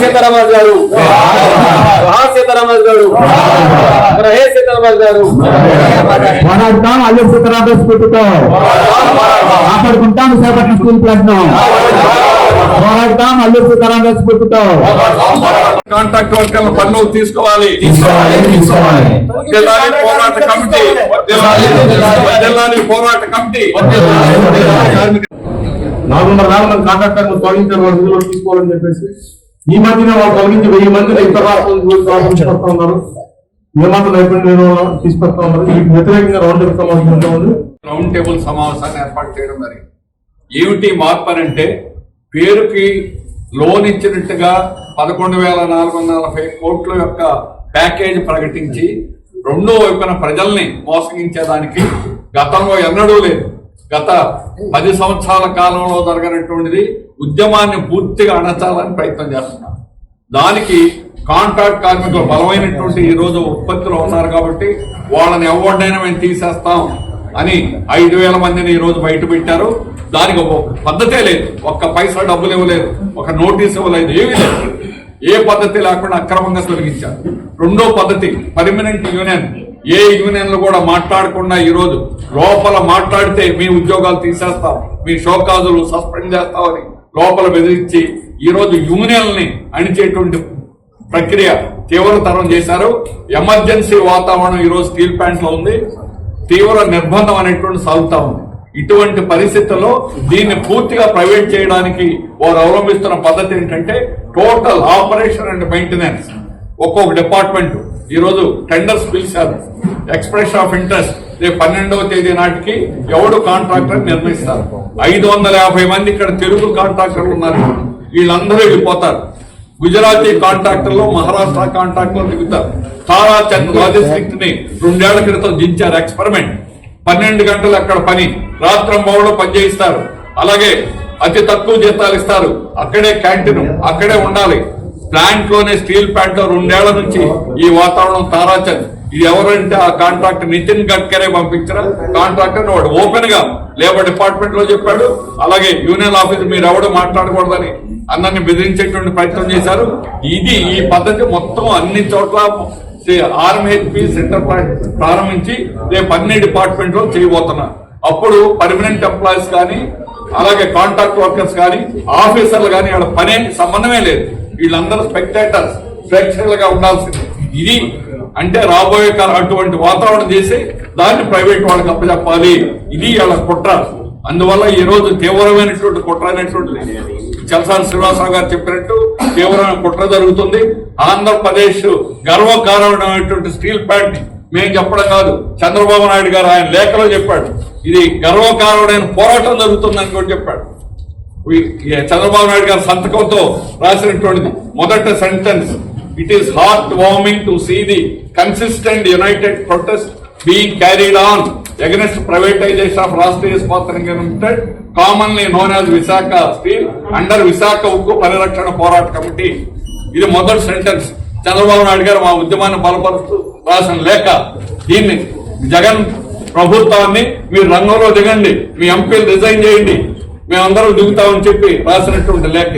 సీతారామరాజు గారు. సీతారామరాజు గారు. హే సీతారామరాజు గారు? పోరాడతాం అల్లు సీతారామ స్ఫూర్తితో. కాపాడుకుంటాం విశాఖపట్నం స్కూల్ ప్లస్ను పోరాడతాం అల్లు సీతారామ స్ఫూర్తితో. కాంట్రాక్ట్ వర్కర్ల పన్ను తీసుకోవాలి. పోరాట కమిటీ. జిల్లాని పోరాట కమిటీ. నాలుగు మంది కాంట్రాక్టర్లు తొలగించారు వాళ్ళ విధులు తీసుకోవాలని చెప్పేసి ఈ మధ్యన వాళ్ళు తొలగించి వెయ్యి మంది ఇతర రాష్ట్రాలు తీసుకొస్తా ఉన్నారు. ఏమాత్రం నైపుణ్యం తీసుకొస్తా ఉన్నారు. వీటికి వ్యతిరేకంగా రౌండ్ టేబుల్ సమావేశం ఉంది. రౌండ్ టేబుల్ సమావేశాన్ని ఏర్పాటు చేయడం మరి. ఏమిటి మార్పు అని అంటే పేరుకి లోన్ ఇచ్చినట్టుగా పదకొండు వేల నాలుగు వందల నలభై కోట్ల యొక్క ప్యాకేజ్ ప్రకటించి రెండో వైపున ప్రజల్ని మోసగించేదానికి గతంలో ఎన్నడూ లేదు. గత పది సంవత్సరాల కాలంలో జరగనటువంటిది ఉద్యమాన్ని పూర్తిగా అణచాలని ప్రయత్నం చేస్తున్నాం. దానికి కాంట్రాక్ట్ కార్మికులు బలమైనటువంటి ఈ రోజు ఉత్పత్తిలో ఉన్నారు కాబట్టి వాళ్ళని ఎవరినైనా మేము తీసేస్తాం అని ఐదు వేల మందిని ఈ రోజు బయట పెట్టారు. దానికి ఒక పద్ధతే లేదు. ఒక్క పైసా డబ్బులు ఇవ్వలేదు. ఒక నోటీస్ ఇవ్వలేదు. ఏమీ లేదు. ఏ పద్ధతి లేకుండా అక్రమంగా తొలగించారు. రెండో పద్ధతి పర్మనెంట్ యూనియన్ ఏ యూనియన్లు కూడా మాట్లాడకుండా ఈరోజు లోపల మాట్లాడితే మీ ఉద్యోగాలు తీసేస్తాం మీ షోకాజులు సస్పెండ్ చేస్తామని లోపల బెదిరించి ఈరోజు యూనియన్ని అణిచేటువంటి ప్రక్రియ తీవ్రతరం చేశారు. ఎమర్జెన్సీ వాతావరణం ఈ రోజు స్టీల్ ప్లాంట్లో ఉంది. తీవ్ర నిర్బంధం అనేటువంటి సాగుతా ఉంది. ఇటువంటి పరిస్థితుల్లో దీన్ని పూర్తిగా ప్రైవేట్ చేయడానికి వారు అవలంబిస్తున్న పద్ధతి ఏంటంటే టోటల్ ఆపరేషన్ అండ్ మెయింటెనెన్స్ ఒక్కొక్క డిపార్ట్మెంట్ ఈరోజు టెండర్స్ పిలిచారు. ఎక్స్ప్రెషన్ ఆఫ్ ఇంట్రెస్ట్ రేపు పన్నెండవ తేదీ నాటికి ఎవడు కాంట్రాక్టర్ నిర్ణయిస్తారు? ఐదు వందల యాభై మంది ఇక్కడ తెలుగు కాంట్రాక్టర్లు ఉన్నారు. వీళ్ళందరూ వెళ్ళిపోతారు. గుజరాతీ కాంట్రాక్టర్లు మహారాష్ట్ర కాంట్రాక్టర్లు దిగుతారు. తారాచంద్ లాజిస్టిక్ని రెండేళ్ళ క్రితం దించారు. ఎక్స్పెరిమెంట్ పన్నెండు గంటలు అక్కడ పని. రాత్రం పని పనిచేయిస్తారు అలాగే అతి తక్కువ జీతాలు ఇస్తారు. అక్కడే క్యాంటీన్ అక్కడే ఉండాలి. ప్లాంట్లోనే స్టీల్ ప్లాంట్లో రెండేళ్ళ నుంచి ఈ వాతావరణం తారాచంద్. ఇది ఎవరంటే ఆ కాంట్రాక్టర్ నితిన్ గడ్కరే పంపించిన కాంట్రాక్టర్ వాడు ఓపెన్గా లేబర్ డిపార్ట్మెంట్లో చెప్పాడు. అలాగే యూనియన్ ఆఫీస్ మీరు ఎవడు మాట్లాడకూడదని అందరిని బెదిరించేటువంటి ప్రయత్నం చేశారు. ఇది ఈ పద్ధతి మొత్తం అన్ని చోట్ల ఆర్ఎంహెచ్పి సెంటర్ ప్రారంభించి రేపు అన్ని డిపార్ట్మెంట్లో చేయబోతున్నారు. అప్పుడు పర్మనెంట్ ఎంప్లాయీస్ కానీ అలాగే కాంట్రాక్ట్ వర్కర్స్ కానీ ఆఫీసర్లు కానీ వాళ్ళ పనే సంబంధమే లేదు. వీళ్ళందరూ స్పెక్టేటర్స్ ప్రేక్షకులుగా ఉండాల్సింది. ఇది అంటే రాబోయే కాలం అటువంటి వాతావరణం చేసి దాన్ని ప్రైవేట్ వాళ్ళకి అప్పచెప్పాలి ఇది వాళ్ళ కుట్ర. అందువల్ల ఈ రోజు తీవ్రమైనటువంటి కుట్ర అనేటువంటిది. చలసాని శ్రీనివాసరావు గారు చెప్పినట్టు తీవ్రమైన కుట్ర జరుగుతుంది. ఆంధ్రప్రదేశ్ గర్వకారణమైనటువంటి స్టీల్ ప్లాంట్ మేము చెప్పడం కాదు. చంద్రబాబు నాయుడు గారు ఆయన లేఖలో చెప్పాడు. ఇది గర్వకారణమైన పోరాటం జరుగుతుందని కూడా చెప్పాడు. చంద్రబాబు నాయుడు గారి సంతకంతో రాసినటువంటిది. మొదట sentence it is heart warming to see the consistent united protest being carried on against privatisation of Rashtriya Ispat limited commonly known as Visakha steel under Visakha ఉక్కు పరిరక్షణ పోరాట కమిటీ ఇది మొదటి సెంటెన్స్ చంద్రబాబు నాయుడు గారు మా ఉద్యమాన్ని బలపరుస్తూ రాసిన లేఖ. దీన్ని జగన్ ప్రభుత్వాన్ని మీరు రంగంలో దిగండి. మీ ఎంపీలు రిజైన్ చేయండి. మేమందరం దిగుతామని చెప్పి రాసినటువంటి లేఖ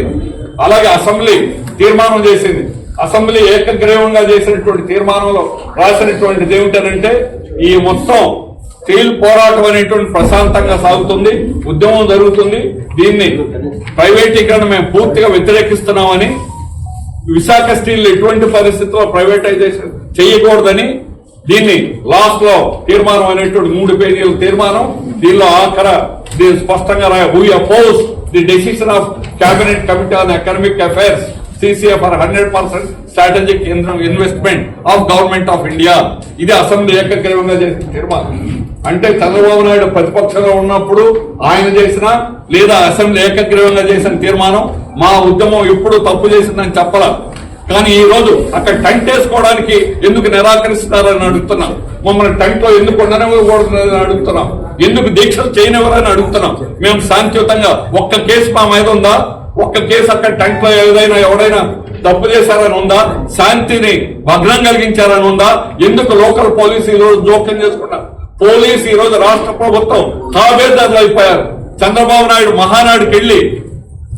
అలాగే అసెంబ్లీ తీర్మానం చేసింది. అసెంబ్లీ ఏకగ్రీవంగా చేసినటువంటి తీర్మానంలో రాసినటువంటిది ఏమిటంటే ఈ మొత్తం స్టీల్ పోరాటం అనేటువంటి ప్రశాంతంగా సాగుతుంది ఉద్యమం జరుగుతుంది. దీన్ని ప్రైవేటీకరణ మేము పూర్తిగా వ్యతిరేకిస్తున్నామని విశాఖ స్టీల్ ఎటువంటి పరిస్థితుల్లో ప్రైవేటైజేషన్ చేయకూడదని దీన్ని లాస్ట్లో తీర్మానం అనేటువంటి మూడు పేజీల తీర్మానం. దీనిలో ఆఖర దీని స్పష్టంగా రాయ who oppose the decision of cabinet committee on economic affairs CCF or hundred percent strategic investment of government of India ఇది అసెంబ్లీ ఏకగ్రీవంగా చేసిన తీర్మానం. అంటే చంద్రబాబు నాయుడు ప్రతిపక్షంలో ఉన్నప్పుడు ఆయన చేసిన లేదా అసెంబ్లీ ఏకగ్రీవంగా చేసిన తీర్మానం మా ఉద్యమం ఎప్పుడు తప్పు చేసిందని చెప్పరా కానీ ఈ రోజు అక్కడ టెంట్ వేసుకోవడానికి ఎందుకు నిరాకరిస్తారని అడుగుతున్నాం. మమ్మల్ని టెంట్లో ఎందుకు ఉండనివ్వకూడదని అడుగుతున్నాం. ఎందుకు దీక్షలు చేయనివ్వరని అడుగుతున్నాం. మేము శాంతియుతంగా ఒక్క కేసు మా మీద ఉందా? ఒక్క కేసు అక్కడ టెంట్లో ఏదైనా ఎవడైనా తప్పు చేశారని ఉందా? శాంతిని భగ్నం కలిగించారని ఉందా? ఎందుకు లోకల్ పోలీసు ఈ రోజు జోక్యం చేసుకున్నారు? పోలీసు ఈ రోజు రాష్ట్ర ప్రభుత్వం తాబేదారులు అయిపోయారు. చంద్రబాబు నాయుడు మహానాడుకి వెళ్ళి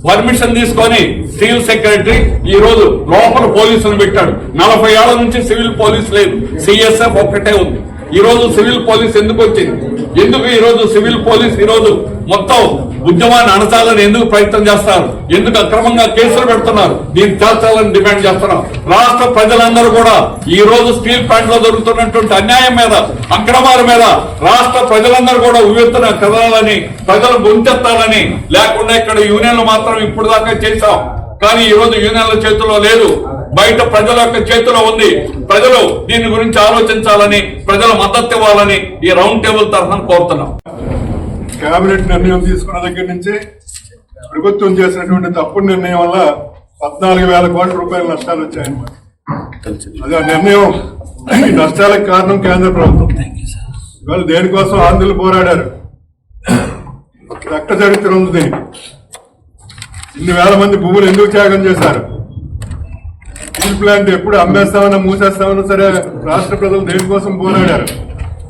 పర్మిషన్ తీసుకొని సివిల్ సెక్రటరీ ఈ రోజు లోపల పోలీసులు పెట్టాడు. నలభై ఏళ్ళ నుంచి సివిల్ పోలీస్ లేదు. సిఎస్ఎఫ్ ఒక్కటే ఉంది. ఈ రోజు సివిల్ పోలీస్ ఎందుకు వచ్చింది? ఎందుకు ఈ రోజు సివిల్ పోలీస్ ఈ రోజు మొత్తం ఉద్యమాన్ని అణచాలని ఎందుకు ప్రయత్నం చేస్తారు? ఎందుకు అక్రమంగా కేసులు పెడుతున్నారు? దీన్ని తేల్చాలని డిమాండ్ చేస్తున్నాం. రాష్ట్ర ప్రజలందరూ కూడా ఈ రోజు స్టీల్ ప్లాంట్లో జరుగుతున్నటువంటి అన్యాయం మీద అక్రమాల మీద రాష్ట్ర ప్రజలందరూ కూడా ఉవ్వెత్తున కదలాలని ప్రజలు గొంతెత్తాలని లేకుండా ఇక్కడ యూనియన్లు మాత్రం ఇప్పుడు దాకా చేశాం. కానీ ఈ రోజు యూనియన్ల చేతుల్లో లేదు. బయట ప్రజల యొక్క చేతిలో ఉంది. ప్రజలు దీని గురించి ఆలోచించాలని ప్రజల మద్దతు ఇవ్వాలని ఈ రౌండ్ టేబుల్ తరఫున కోరుతున్నాం. కేబినెట్ నిర్ణయం తీసుకున్న దగ్గర నుంచి ప్రభుత్వం చేసినటువంటి తప్పుడు నిర్ణయం వల్ల పద్నాలుగు వేల కోట్ల రూపాయల నష్టాలు వచ్చాయన్నమాట. అది ఆ నిర్ణయం ఈ నష్టాలకు కారణం కేంద్ర ప్రభుత్వం. ఇవాళ దేనికోసం ఆంధ్రులు పోరాడారు? రక్త చరిత్ర ఉంది దీనికి. ఇన్ని వేల మంది భూములు ఎందుకు త్యాగం చేశారు? స్టీల్ ప్లాంట్ ఎప్పుడు అమ్మేస్తామన్నా మూసేస్తామన్నా సరే రాష్ట్ర ప్రజలు దేనికోసం పోరాడారు?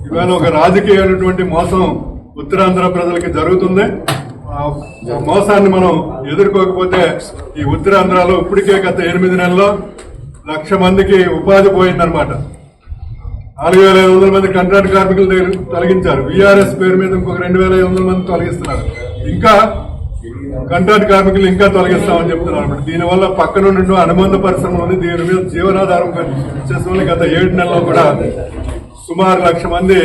ఇవాళ ఒక రాజకీయమైనటువంటి మోసం ఉత్తరాంధ్ర ప్రజలకి జరుగుతుంది. మోసాన్ని మనం ఎదుర్కోకపోతే ఈ ఉత్తరాంధ్రలో ఇప్పటికే గత ఎనిమిది నెలల్లో లక్ష మందికి ఉపాధి పోయిందనమాట నాలుగు వేల ఐదు వందల మంది కంట్రాక్ట్ కార్మికులు తొలగించారు. విఆర్ఎస్ పేరు మీద ఇంకొక రెండు వేల ఐదు వందల మంది తొలగిస్తున్నారు. ఇంకా కంట్రాక్ట్ కార్మికులు ఇంకా తొలగిస్తామని చెప్తున్నారు అనమాట దీనివల్ల పక్కన నుండి అనుబంధ పరిశ్రమ ఉంది. దీని మీద జీవనాధారం చేసిన గత ఏడు నెలల్లో కూడా సుమారు లక్ష మంది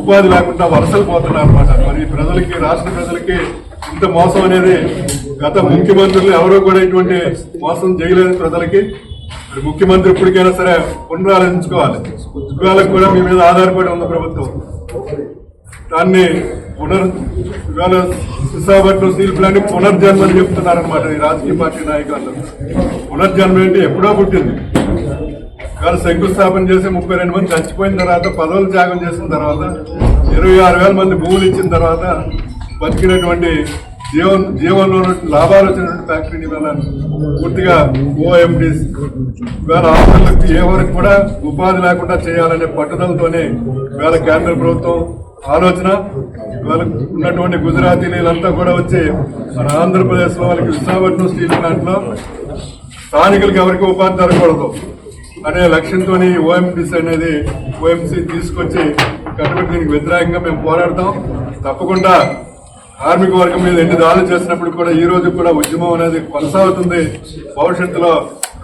ఉపాధి లేకుండా వలసలు పోతున్నారు అనమాట మరి ప్రజలకి రాష్ట్ర ప్రజలకి ఇంత మోసం అనేది గత ముఖ్యమంత్రులు ఎవరో కూడా ఇటువంటి మోసం చేయలేదు ప్రజలకి మరి ముఖ్యమంత్రి ఇప్పటికైనా సరే పునరాలోచించుకోవాలి. ఉద్యోగాలకు కూడా మీ మీద ఆధారపడి ఉంది ప్రభుత్వం. దాన్ని పునర్ ఇవాళ విశాఖపట్నం స్టీల్ ప్లాంట్ పునర్జన్మ అని చెప్తున్నారనమాట ఈ రాజకీయ పార్టీ నాయకులు పునర్జన్మ ఏంటి ఎప్పుడో పుట్టింది. ఇవాళ శంకుస్థాపన చేసి ముప్పై రెండు మంది చచ్చిపోయిన తర్వాత పదవులు త్యాగం చేసిన తర్వాత ఇరవై ఆరు వేల మంది భూములు ఇచ్చిన తర్వాత బతికినటువంటి జీవన్ జీవనంలో లాభాలు వచ్చినటువంటి ఫ్యాక్టరీని ఇవాళ పూర్తిగా ఓఎండీస్. ఇవాళ ఆఫీసులకు ఏ వరకు కూడా ఉపాధి లేకుండా చేయాలనే పట్టుదలతోనే ఇవాళ కేంద్ర ప్రభుత్వం ఆలోచన. ఇవాళ ఉన్నటువంటి గుజరాతీలు కూడా వచ్చి మన ఆంధ్రప్రదేశ్లో వాళ్ళకి విశాఖపట్నం స్టీల్ ప్లాంట్లో స్థానికులకు ఎవరికి ఉపాధి జరగకూడదు. అనే లక్ష్యంతో ఓఎంపీసీ అనేది ఓఎంసీ తీసుకొచ్చి కట్టుబడి దీనికి వ్యతిరేకంగా మేము పోరాడతాం. తప్పకుండా కార్మిక వర్గం మీద ఎన్ని దాడులు చేసినప్పుడు కూడా ఈ రోజు కూడా ఉద్యమం అనేది కొనసాగుతుంది. భవిష్యత్తులో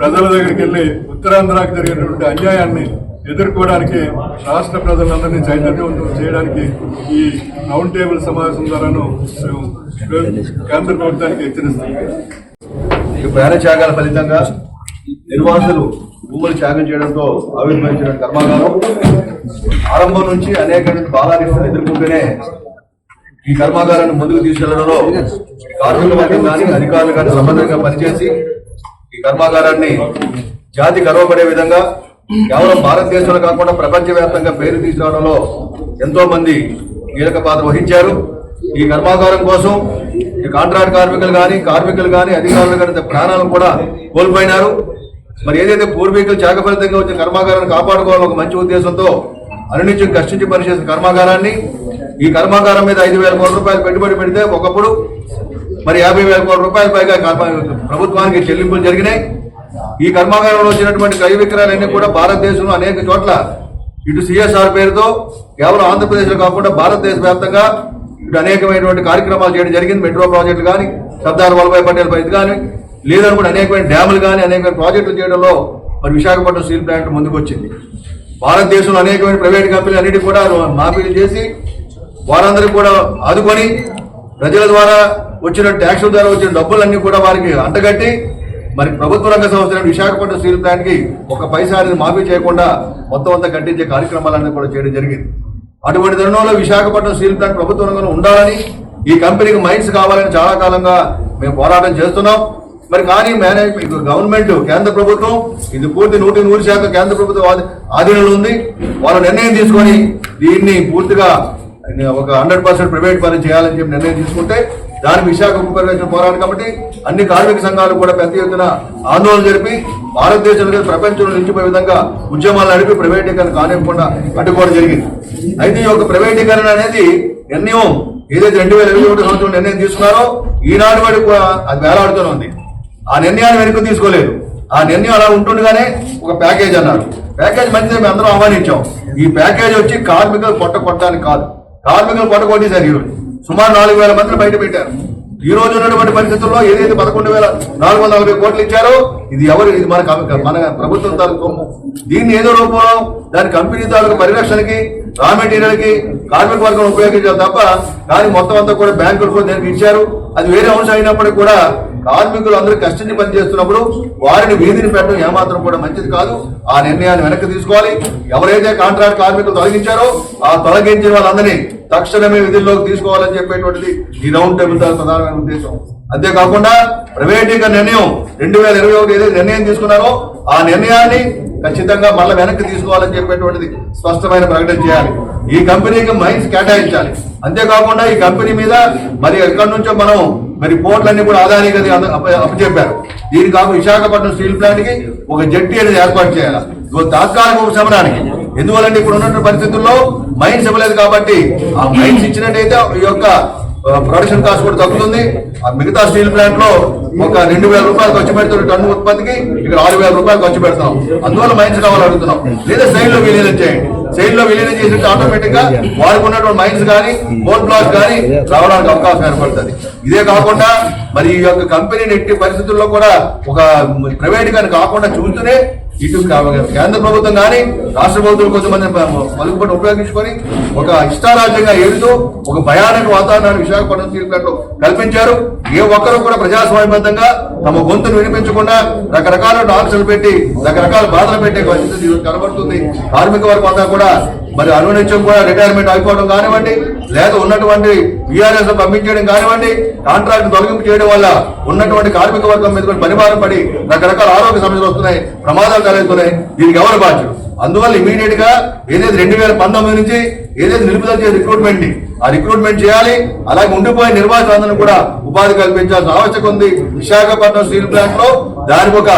ప్రజల దగ్గరికి వెళ్ళి ఉత్తరాంధ్రాకి జరిగినటువంటి అన్యాయాన్ని ఎదుర్కోవడానికి రాష్ట్ర ప్రజలందరినీ చైతన్యవంతం చేయడానికి ఈ రౌండ్ టేబుల్ సమావేశం ద్వారాను కేంద్ర ప్రభుత్వానికి హెచ్చరిస్తాం ఈ ప్రాణ త్యాగాల ఫలితంగా నిర్వాసులు భూములు త్యాగం చేయడంతో ఆవిర్భవించిన కర్మాగారం ఆరంభం నుంచి అనేక బాలారిస్తులు ఎదుర్కొంటూనే ఈ కర్మాగారాన్ని ముందుకు తీసుకెళ్ళడంలో కార్మిక వర్గం కానీ అధికారులు కానీ సంబంధంగా పనిచేసి ఈ కర్మాగారాన్ని జాతి గర్వపడే విధంగా కేవలం భారతదేశంలో కాకుండా ప్రపంచవ్యాప్తంగా పేరు తీసుకురావడంలో ఎంతో మంది కీలక పాత్ర వహించారు. ఈ కర్మాగారం కోసం కాంట్రాక్ట్ కార్మికులు కానీ కార్మికులు కానీ అధికారులు కానీ ప్రాణాలను కూడా కోల్పోయినారు. మరి ఏదైతే పూర్వీకులు త్యాగ వచ్చిన కర్మాగారాన్ని కాపాడుకోవాలని ఒక మంచి ఉద్దేశంతో అనునిత్యం కష్టించి పనిచేసిన కర్మాగారాన్ని ఈ కర్మాగారం మీద ఐదు వేల కోట్ల రూపాయలు పెట్టుబడి పెడితే ఒకప్పుడు మరి యాభై వేల కోట్ల రూపాయల పైగా ప్రభుత్వానికి చెల్లింపులు జరిగినాయి. ఈ కర్మాగారంలో వచ్చినటువంటి క్రయ విక్రయాలన్నీ కూడా భారతదేశంలో అనేక చోట్ల ఇటు సిఎస్ఆర్ పేరుతో కేవలం ఆంధ్రప్రదేశ్లో కాకుండా భారతదేశ వ్యాప్తంగా ఇటు అనేకమైనటువంటి కార్యక్రమాలు చేయడం జరిగింది. మెట్రో ప్రాజెక్టులు కానీ సర్దార్ వల్లభాయ్ పటేల్ ఇది కానీ లేదనుకుంటే అనేకమైన డ్యాములు కానీ అనేకమైన ప్రాజెక్టులు చేయడంలో మరి విశాఖపట్నం స్టీల్ ప్లాంట్ ముందుకు వచ్చింది భారతదేశంలో అనేకమైన ప్రైవేట్ కంపెనీలు అన్నిటి కూడా మాఫీలు చేసి వారందరికీ కూడా ఆదుకొని ప్రజల ద్వారా వచ్చిన ట్యాక్సుల ద్వారా వచ్చిన డబ్బులన్నీ కూడా వారికి అంటగట్టి మరి ప్రభుత్వ రంగ సంస్థ విశాఖపట్నం స్టీల్ ప్లాంట్కి ఒక పైసా అనేది మాఫీ చేయకుండా మొత్తం అంతా కట్టించే కార్యక్రమాలన్నీ కూడా చేయడం జరిగింది. అటువంటి తరుణంలో విశాఖపట్నం స్టీల్ ప్లాంట్ ప్రభుత్వ రంగంలో ఉండాలని ఈ కంపెనీకి మైన్స్ కావాలని చాలా కాలంగా మేము పోరాటం చేస్తున్నాం. మరి కానీ మేనేజ్మెంట్ గవర్నమెంట్ కేంద్ర ప్రభుత్వం ఇది పూర్తి నూటి నూరు శాతం కేంద్ర ప్రభుత్వం ఆధీనంలో ఉంది. వాళ్ళు నిర్ణయం తీసుకొని దీన్ని పూర్తిగా ఒక హండ్రెడ్ పర్సెంట్ ప్రైవేట్ పని చేయాలని చెప్పి నిర్ణయం తీసుకుంటే దాని విశాఖ ఉపకరణ పోరాటం కాబట్టి అన్ని కార్మిక సంఘాలు కూడా పెద్ద ఎత్తున ఆందోళన జరిపి భారతదేశంలో ప్రపంచంలో నిలిచిపోయే విధంగా ఉద్యమాలు నడిపి ప్రైవేటీకరణ కానివ్వకుండా అడ్డుకోవడం జరిగింది. అయితే ఈ యొక్క ప్రైవేటీకరణ అనేది నిర్ణయం ఏదైతే రెండు వేల ఇరవై ఒకటి సంవత్సరం నిర్ణయం తీసుకున్నారో ఈనాడు వరకు కూడా అది వేలాడుతూనే ఉంది. ఆ నిర్ణయాన్ని వెనక్కి తీసుకోలేదు. ఆ నిర్ణయం అలా ఉంటుండగానే ఒక ప్యాకేజ్ అన్నారు. ప్యాకేజ్ మంచిది మేము అందరం ఆహ్వానించాం. ఈ ప్యాకేజ్ వచ్చి కార్మికులు పొట్ట కొట్టడానికి కాదు. కార్మికులు పొట్ట కొట్టేశారు ఈరోజు. సుమారు నాలుగు వేల మందిని బయట పెట్టారు. ఈ రోజు ఉన్నటువంటి పరిస్థితుల్లో ఏదైతే పదకొండు వేల నాలుగు వందల నలభై కోట్లు ఇచ్చారో ఇది ఎవరు ఇది మన మన ప్రభుత్వం తాలూకు దీన్ని ఏదో రూపంలో దాని కంపెనీ తాలూకు పరిరక్షణకి రా మెటీరియల్కి కార్మిక వర్గం ఉపయోగించాలి తప్ప కానీ మొత్తం అంతా కూడా బ్యాంకులు కూడా దానికి ఇచ్చారు. అది వేరే అంశం అయినప్పటికీ కూడా కార్మికులు అందరూ కష్టించి పనిచేస్తున్నప్పుడు వారిని వీధిని పెట్టడం ఏమాత్రం కూడా మంచిది కాదు. ఆ నిర్ణయాన్ని వెనక్కి తీసుకోవాలి. ఎవరైతే కాంట్రాక్ట్ కార్మికులు తొలగించారో ఆ తొలగించిన వాళ్ళందరినీ తక్షణమే విధుల్లోకి తీసుకోవాలని చెప్పేటువంటిది ఈ రౌండ్ టేబుల్ దాని ప్రధానమైన ఉద్దేశం. అంతేకాకుండా ప్రైవేటీకరణ నిర్ణయం రెండు వేల ఇరవై ఒకటి ఏదైతే నిర్ణయం తీసుకున్నారో ఆ నిర్ణయాన్ని ఖచ్చితంగా మళ్ళీ వెనక్కి తీసుకోవాలని చెప్పేటువంటిది స్పష్టమైన ప్రకటన చేయాలి. ఈ కంపెనీకి మైన్స్ కేటాయించాలి. అంతేకాకుండా ఈ కంపెనీ మీద మరి ఎక్కడి నుంచో మనం మరి పోర్ట్లన్నీ కూడా ఆదాయానికి అది అప్పచెప్పారు. దీనికి కాకుండా విశాఖపట్నం స్టీల్ ప్లాంట్కి ఒక జట్టి అనేది ఏర్పాటు చేయాలి? తాత్కాలిక ఉపశమనానికి ఎందువల్లంటే ఇప్పుడు ఉన్నటువంటి పరిస్థితుల్లో మైన్స్ ఇవ్వలేదు కాబట్టి ఆ మైన్స్ ఇచ్చినట్టయితే ఈ యొక్క ప్రొడక్షన్ కాస్ట్ కూడా తగ్గుతుంది. ఆ మిగతా స్టీల్ ప్లాంట్లో ఒక రెండు వేల రూపాయలు ఖర్చు పెడుతున్న టన్ను ఉత్పత్తికి ఇక్కడ ఆరు వేల రూపాయలు ఖర్చు పెడతాం. అందువల్ల మైన్స్ కావాలని అడుగుతున్నాం. లేదా సైడ్లో చేయండి. సైడ్లో విలీనం చేసి ఆటోమేటిక్గా వారికి ఉన్నటువంటి మైన్స్ కానీ బోర్డ్ బ్లాక్ కానీ రావడానికి అవకాశం ఏర్పడుతుంది. ఇదే కాకుండా మరి ఈ యొక్క కంపెనీని ఎట్టి పరిస్థితుల్లో కూడా ఒక ప్రైవేట్ గాని కాకుండా చూస్తూనే ఇటు కేంద్ర ప్రభుత్వం కానీ రాష్ట్ర ప్రభుత్వం కొంతమంది పలుకుబడి ఉపయోగించుకొని ఒక ఇష్టారాజ్యంగా ఏడుతూ ఒక భయానక వాతావరణాన్ని విశాఖపట్నం తీర్పులో కల్పించారు. ఏ ఒక్కరు కూడా ప్రజాస్వామ్యబద్ధంగా తమ గొంతును వినిపించకుండా రకరకాల ఆంక్షలు పెట్టి రకరకాల బాధలు పెట్టే పరిస్థితి కనబడుతుంది. కార్మిక వర్గం అంతా కూడా మరి అనునిత్యం కూడా రిటైర్మెంట్ అయిపోవడం కానివ్వండి లేదా ఉన్నటువంటి బీఆర్ఎస్ పంపించడం కానివ్వండి కాంట్రాక్ట్ తొలగింపు చేయడం వల్ల ఉన్నటువంటి కార్మిక వర్గం మీద కూడా పరిమాణం పడి రకరకాల ఆరోగ్య సమస్యలు వస్తున్నాయి. ప్రమాదాలు కలుగుతున్నాయి దీనికి ఎవరు బాధ్యులు? అందువల్ల ఇమీడియట్గా ఏదైతే రెండు వేల పంతొమ్మిది నుంచి ఏదైతే నిలుపుదల చేసే రిక్రూట్మెంట్ని ఆ రిక్రూట్మెంట్ చేయాలి. అలాగే ఉండిపోయిన నిర్వాసితులందరూ కూడా ఉపాధి కల్పించాల్సిన ఆవశ్యకత ఉంది. విశాఖపట్నం స్టీల్ ప్లాంట్లో దానికి ఒక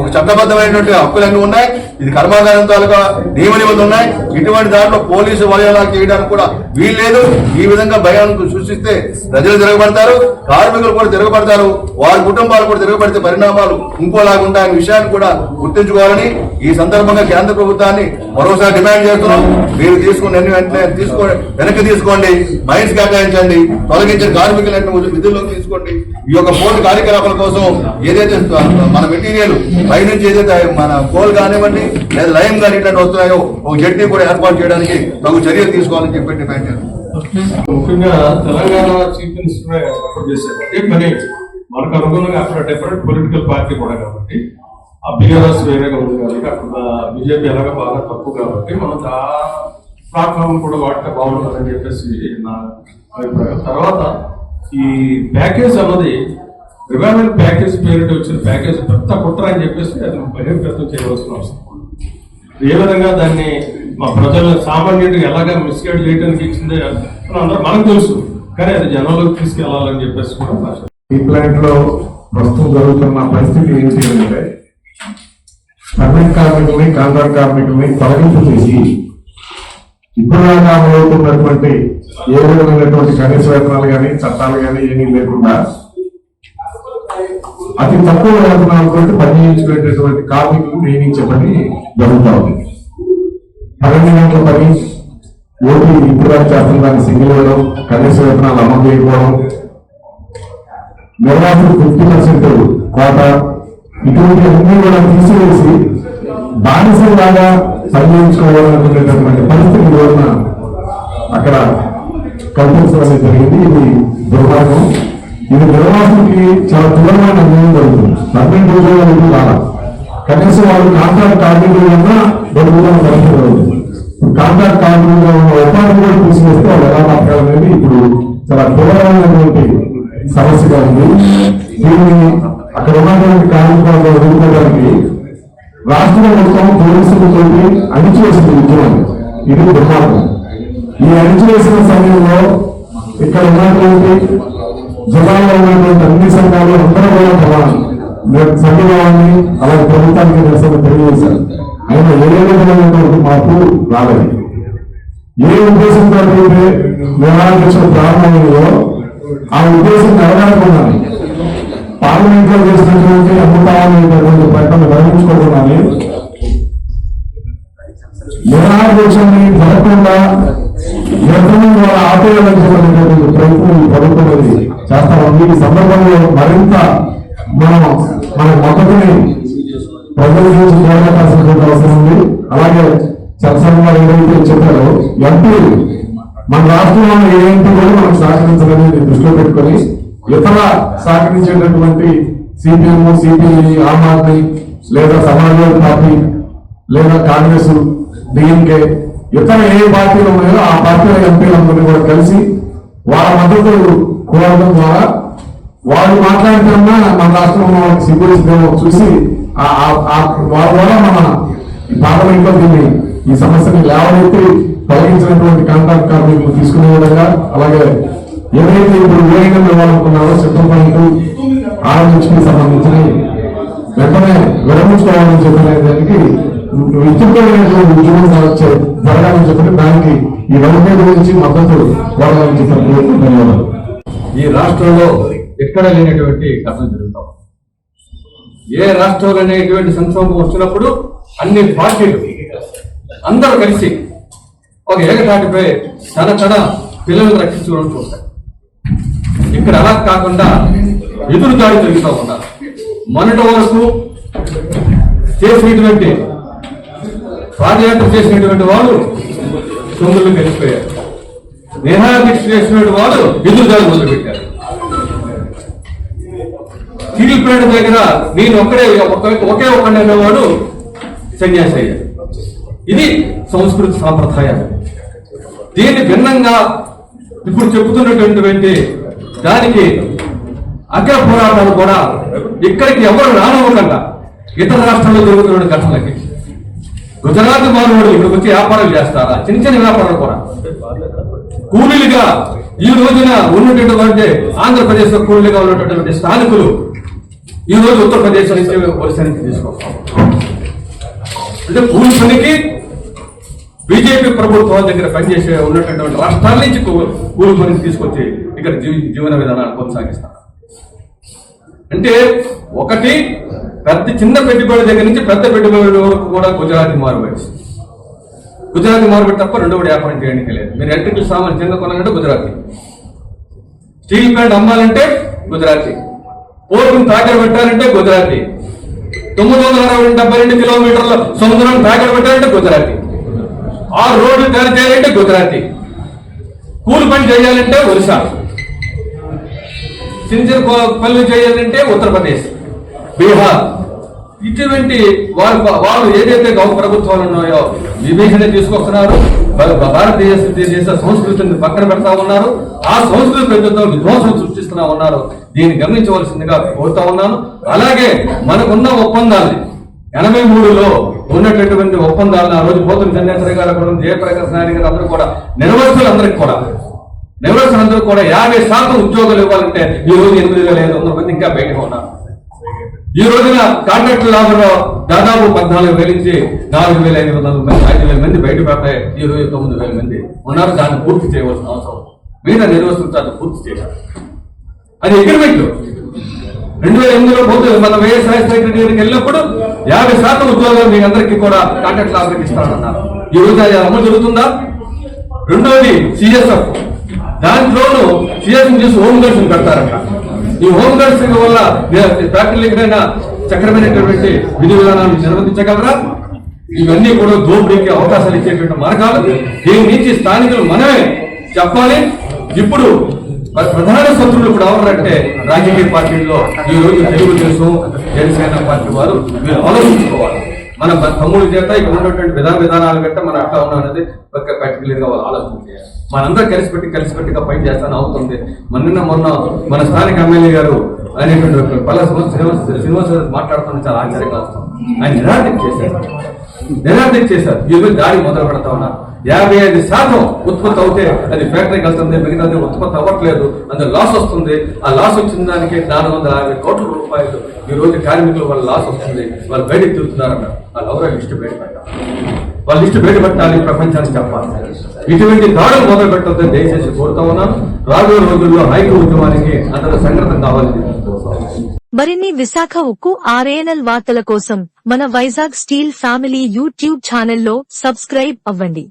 ఒక చట్టబద్ధమైనటువంటి హక్కులన్నీ ఉన్నాయి. ఇది కర్మాగారం తాలూకా నియమ నిబంధనలు ఉన్నాయి. ఇటువంటి దాంట్లో పోలీసు వలయాలు చేయడానికి కూడా వీల్లేదు. ఈ విధంగా భయాన్ని సృష్టిస్తే ప్రజలు తిరగబడతారు కార్మికులు కూడా తిరగబడతారు వారి కుటుంబాలు కూడా తిరగబడితే పరిణామాలు ఇంకోలాగా ఉంటాయనే విషయాన్ని కూడా గుర్తించుకోవాలని ఈ సందర్భంగా కేంద్ర ప్రభుత్వాన్ని మరోసారి డిమాండ్ చేస్తున్నాం. మీరు తీసుకుని వెంటనే తీసుకో వెనక్కి తీసుకోండి. మైండ్స్ కేటాయించండి. తొలగించిన కార్మికులను విధుల్లోకి తీసుకోండి. ఈ యొక్క పోటీ కార్యకలాపాల కోసం ఏదైతే మన మెటీరియల్ పై నుంచి ఏదైతే మన కోల్ కానివ్వండి లేదా లయం కానీ ఇట్లాంటి వస్తున్నాయో ఒక జడ్డీ కూడా ఏర్పాటు చేయడానికి తగు చర్యలు తీసుకోవాలని చెప్పి డిమాండ్ చేస్తున్నాం. ముఖ్యంగా తెలంగాణ చీఫ్ మినిస్టర్ సపోర్ట్ చేశారు. అంటే మరి మనకు అనుగుణంగా అక్కడ డిఫరెంట్ పొలిటికల్ పార్టీ కూడా కాబట్టి ఆ బీఆర్ఎస్ వేరేగా ఉంది కాబట్టి అక్కడ బీజేపీ ఎలాగ బాగా తప్పు కాబట్టి మనం ఆ ప్లాట్ఫామ్ కూడా వాడితే బాగుంటుందని చెప్పేసి నా అభిప్రాయం. తర్వాత ఈ ప్యాకేజ్ అన్నది రివైవల్ ప్యాకేజ్ పేరిట వచ్చిన ప్యాకేజ్ పెద్ద కుట్ర అని చెప్పేసి అది బహిర్గతం చేయవలసిన అవసరం. ఏ విధంగా దాన్ని మా ప్రజలు సామాన్యుడు ఎలాగ మిస్గైడ్ చేయడానికి ఇచ్చింది అందరూ మనకు తెలుసు కానీ అది జనంలోకి తీసుకెళ్ళాలని చెప్పేసి కూడా ఈ ప్లాంట్లో ప్రస్తుతం జరుగుతున్న పరిస్థితి ఏంటి అంటే పర్మనెంట్ కార్మికుల్ని కాంట్రాక్ట్ కార్మికుల్ని తొలగింపు చేసి ఇప్పుడు దాకా అమలవుతున్నటువంటి ఏ విధమైనటువంటి కనీస వేతనాలు కానీ చట్టాలు కానీ ఏమీ లేకుండా అతి తక్కువ వేతనాలతో పనిచేయించుకునేటటువంటి కార్మికులు నియమించే పని జరుగుతూ ఉంది. పన్నెండు గంటల పని ఓటీ ఇప్పుడు చేస్తున్న దాన్ని సింగిల్ వేయడం కనీస వేతనాలు అమలు చేయకపోవడం నిర్వాహకులు ఫిఫ్టీ పర్సెంట్ కోట ఇటువంటి అన్ని కూడా తీసివేసి బానిసలాగా పనిచేయించుకోవాలనుకునేటటువంటి పరిస్థితి ఈ రోజున అక్కడ కల్పించడం జరిగింది. ఇది దుర్మార్గం. ఇది నిర్వాహకులకి చాలా తీవ్రమైన అన్యాయం జరుగుతుంది. పన్నెండు రోజుల వరకు రాలా. కనీసం వాళ్ళు కాంట్రాక్ట్ కార్మికులు కన్నా దొరుకుతున్న పరిస్థితి జరుగుతుంది. కాంట్రాక్ట్ కార్మికులుగా ఉన్న ఉపాధి కూడా తీసుకొస్తే వాళ్ళు ఎలా బతకాలనేది ఇప్పుడు చాలా తీవ్రమైనటువంటి సమస్యగా ఉంది. దీన్ని అక్కడ ఉన్నటువంటి కార్మికులు ఎదుర్కోవడానికి రాష్ట్రం మొత్తం పోలీసులతో అణిచివేసింది ఉద్యమాన్ని ఇది దుర్మార్గం. ఈ అణిచివేసిన సమయంలో ఇక్కడ ఉన్నటువంటి జిల్లాలో ఉన్నటువంటి అన్ని సంఘాలు అందరూ కూడా తమ సంఘీభావాన్ని అలాగే ప్రభుత్వానికి నిరసన తెలియజేశారు. ఆయన ఏ విధమైనటువంటి మార్పు రాలేదు. ఏ ఉద్దేశంతో అయితే వ్యవహారం ప్రారంభంలో ఆ ఉద్దేశం నెరవేరకుండా పార్లమెంట్లో చేసినటువంటి అమృతాలనేటువంటి ప్రకటన గమనించుకోకుండాలి నిరాదేశాన్ని జరగకుండా నిర్ణయం ద్వారా ఆపేయాలని ప్రయత్నం ఈ ప్రభుత్వం అనేది చేస్తా ఉంది ఈ సందర్భంలో మరింత మనం మన మద్దతుని ప్రజల నుంచి పోరాటాల్సినటువంటి అవసరం ఉంది. అలాగే చర్చలు ఏదైతే చెప్పారో ఎంపీ మన రాష్ట్రంలో ఏ ఎంపీ కూడా మనం సహకరించాలని దృష్టిలో పెట్టుకొని ఇతర సహకరించేటటువంటి సిపిఎం సిపిఐ ఆమ్ ఆద్మీ లేదా సమాజ్వాదీ పార్టీ లేదా కాంగ్రెస్ డిఎంకే ఇతర ఏ పార్టీలు ఉన్నాయో ఆ పార్టీల ఎంపీలందరినీ కూడా కలిసి వాళ్ళ మద్దతు కోరడం ద్వారా వాళ్ళు మాట్లాడుతున్నా మన రాష్ట్రంలో వాళ్ళకి సిగ్గులేస్తుందేమో చూసి ఆ- ఆ- వాళ్ళ ద్వారా మన పార్లమెంట్లో దీన్ని ఈ సమస్యని లేవనెత్తి తొలగించినటువంటి కాంట్రాక్ట్ కార్మికులు తీసుకునే విధంగా అలాగే ఎవరైతే ఇప్పుడు వేగంగా ఇవ్వాలనుకున్నారో సిద్ధపడుతూ పాయింట్ ఆరంభించుకుని సంబంధించిన వెంటనే విరమించుకోవాలని చెప్పిన దానికి విస్తృతమైనటువంటి ఉద్యోగం జరగాలని చెప్పిన దానికి ఈ వెంటనే గురించి మద్దతు వాడాలని చెప్పిన ధన్యవాదాలు. ఈ రాష్ట్రంలో ఎక్కడ లేనటువంటి కథలు జరుగుతాం ఏ రాష్ట్రంలో అనేటువంటి సంక్షోభం వచ్చినప్పుడు అన్ని పార్టీలు అందరూ కలిసి ఒక ఏకతాటిపై తన తన పిల్లలను రక్షించుకోవడం చూస్తారు. ఇక్కడ అలా కాకుండా ఎదురు దాడి జరుగుతూ ఉన్నారు మొన్నటి వరకు చేసినటువంటి పాదయాత్ర చేసినటువంటి వాళ్ళు సొమ్ములు కలిసిపోయారు. నిరాదీక్ష చేసినటువంటి వాళ్ళు ఎదురు దాడి మొదలుపెట్టారు. తిరిగిపోయిన దగ్గర నేను ఒక్కడే ఒక- ఒకే ఒక్కడే అనేవాడు సన్యాసి అయ్యాడు. ఇది సంస్కృతి సాంప్రదాయాలు. దీన్ని భిన్నంగా ఇప్పుడు చెబుతున్నటువంటి దానికి అగ్ర పోరాటాలు కూడా ఇక్కడికి ఎవరు రానివ్వకుండా ఇతర రాష్ట్రాల్లో జరుగుతున్న ఘటనలకి గుజరాత్ మానవుడు ఇక్కడికి వచ్చి వ్యాపారాలు చేస్తారా? చిన్న చిన్న వ్యాపారాలు కూడా. కూలీలుగా ఈ రోజున ఉన్నటువంటి ఆంధ్రప్రదేశ్లో కూలీలుగా ఉన్నటువంటి స్థానికులు ఈ రోజు ఉత్తరప్రదేశ్ నుంచి ఒరిస్సా నుంచి తీసుకొస్తాం అంటే కూలి పనికి బీజేపీ ప్రభుత్వం దగ్గర పనిచేసే ఉన్నటువంటి రాష్ట్రాల నుంచి కూలి పనికి తీసుకొచ్చి ఇక్కడ జీవ- జీవన విధానాన్ని కొనసాగిస్తాను. అంటే ఒకటి పెద్ద చిన్న పెట్టుబడి దగ్గర నుంచి పెద్ద పెట్టుబడి వరకు కూడా గుజరాతీ మారుబడి గుజరాతీ మారుబడి తప్ప రెండో వ్యాపారం చేయడానికి లేదు. మీరు ఎలక్ట్రికల్ సామాన్ చిన్న కొనాలంటే గుజరాతీ. స్టీల్ ప్లాంట్ అమ్మాలంటే గుజరాతీ. పోర్టును తాకర పెట్టాలంటే గుజరాతీ. తొమ్మిది వందల అరవై డెబ్బై రెండు కిలోమీటర్ల సముద్రం తాకర పెట్టాలంటే గుజరాతీ. ఆ రోడ్లు తయారు చేయాలంటే గుజరాతీ. కూలి పని చేయాలంటే ఒరిస్సా. చిన్న చిన్న పనులు చేయాలంటే ఉత్తరప్రదేశ్. బీహార్. ఇటువంటి వారు వాళ్ళు ఏదైతే గౌ ప్రభుత్వాలు ఉన్నాయో విభజన తీసుకొస్తున్నారు భారతదేశ దేశ సంస్కృతిని పక్కన పెడతా ఉన్నారు ఆ సంస్కృతి పెద్దతో విధ్వంసం సృష్టిస్తున్నా ఉన్నారు. దీన్ని గమనించవలసిందిగా కోరుతా ఉన్నాను. అలాగే మనకున్న ఒప్పందాల్ని ఎనభై మూడులో ఉన్నటువంటి ఒప్పందాలను ఆ రోజు పోతున్న చంద్రేశ్వర గారు కూడా జయప్రకాశ్ నాయుడు గారు అందరూ కూడా నిర్వహిస్తులందరికీ కూడా అందరూ కూడా యాభై శాతం ఉద్యోగాలు ఇవ్వాలంటే ఈ రోజు ఎనిమిది వేల ఐదు వందల మంది ఇంకా బయట ఉన్నారు ఈ రోజున కాంట్రాక్ట్ లాభంలో దాదాపు పద్నాలుగు వేల నుంచి నాలుగు వేల ఐదు వందల మంది ఐదు వేల మంది బయట పడతాయి ఈ రోజు తొమ్మిది వేల మంది ఉన్నారు. దాన్ని పూర్తి చేయవలసిన అవసరం మీద నిర్వహించాలి పూర్తి చేయాలి. అది అగ్రిమెంట్ రెండు వేల ఎనిమిదిలో పోతుంది మన వైఎస్ రాజశేఖర గారికి వెళ్ళినప్పుడు యాభై శాతం ఉద్యోగాలు మీ అందరికీ కూడా కాంట్రాక్ట్ లాభానికి ఇస్తానన్నారు. ఈ రోజు అది అమలు జరుగుతుందా? రెండోది సిఎస్ఎఫ్. దాంట్లోనూ సిఎస్ఎం చేసి హోమ్ గార్డ్స్ పెడతారంట. ఈ హోమ్ గార్డ్స్ వల్ల ఫ్యాక్టరీలకైనా చక్రమైనటువంటి విధి విధానాలు నిర్వహించగలరా ఇవన్నీ కూడా దోపిడీకి అవకాశాలు ఇచ్చేటువంటి మార్గాలు దీని నుంచి స్థానికులు మనమే చెప్పాలి. ఇప్పుడు ప్రధాన శత్రువులు ఇప్పుడు ఎవరంటే రాజకీయ పార్టీల్లో ఈ రోజు తెలుగుదేశం జనసేన పార్టీ వారు. మీరు ఆలోచించుకోవాలి. మన తమ్ముడి చేత ఇక్కడ ఉన్నటువంటి విధాన విధానాలు గట్ట మన అట్లా ఉన్నాం అనేది పర్టికులర్గా వాళ్ళు ఆలోచన చేయాలి. మనందరూ కలిసి పెట్టి కలిసి పెట్టిగా పని చేస్తాను అవుతుంది. మొన్న మొన్న మన స్థానిక ఎమ్మెల్యే గారు అనేటువంటి పల్ల శ్రీనివాస శ్రీనివాస మాట్లాడుతున్న చాలా ఆశ్చర్యంగా వస్తాం ఆయన నిరాదీక్ష చేశారు. నిరాదీక్ష చేశారు. ఈ రోజు దాడి మొదలు పెడతా ఉన్నారు. యాభై ఐదు శాతం ఉత్పత్తి అవుతే అది ఫ్యాక్టరీకి వెళ్తుంది మిగతాది ఉత్పత్తి అవ్వట్లేదు అందులో లాస్ వస్తుంది. ఆ లాస్ వచ్చిన దానికి నాలుగు వందల యాభై కోట్ల రూపాయలు ఈ రోజు కార్మికులు వాళ్ళ లాస్ వస్తుంది. వాళ్ళు బయటకు తిరుగుతున్నారన్న వాళ్ళు ఎవరో లిస్టు బయట పెట్టాలి వాళ్ళ లిస్టు బయట పెట్టాలి ప్రపంచానికి చెప్పాలి. ఇటువంటి దాడులు మొదలు పెట్టొద్దని దయచేసి కోరుతా ఉన్నాను రాబోయే రోజుల్లో హైకు ఉద్యమానికి అందరూ సంఘటన కావాలని మరిన్ని విశాఖ ఉక్కు ఆర్ఏఎన్ఎల్ వార్తల కోసం మన వైజాగ్ స్టీల్ ఫ్యామిలీ యూట్యూబ్ ఛానల్లో సబ్స్క్రైబ్ అవ్వండి.